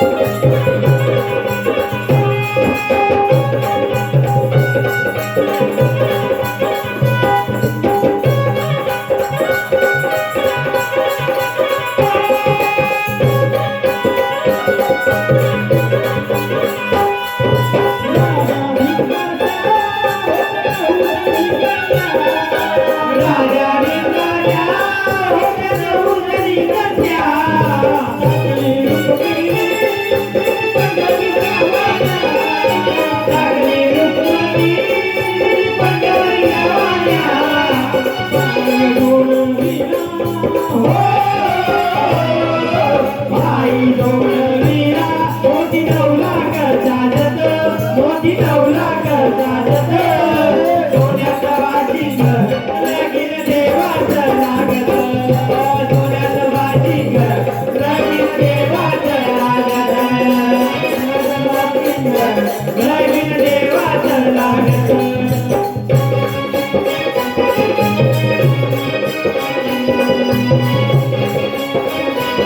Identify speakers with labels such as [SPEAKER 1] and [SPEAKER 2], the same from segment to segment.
[SPEAKER 1] Gracias. मोती दौला करता मोती दौला करता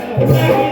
[SPEAKER 1] Thank you.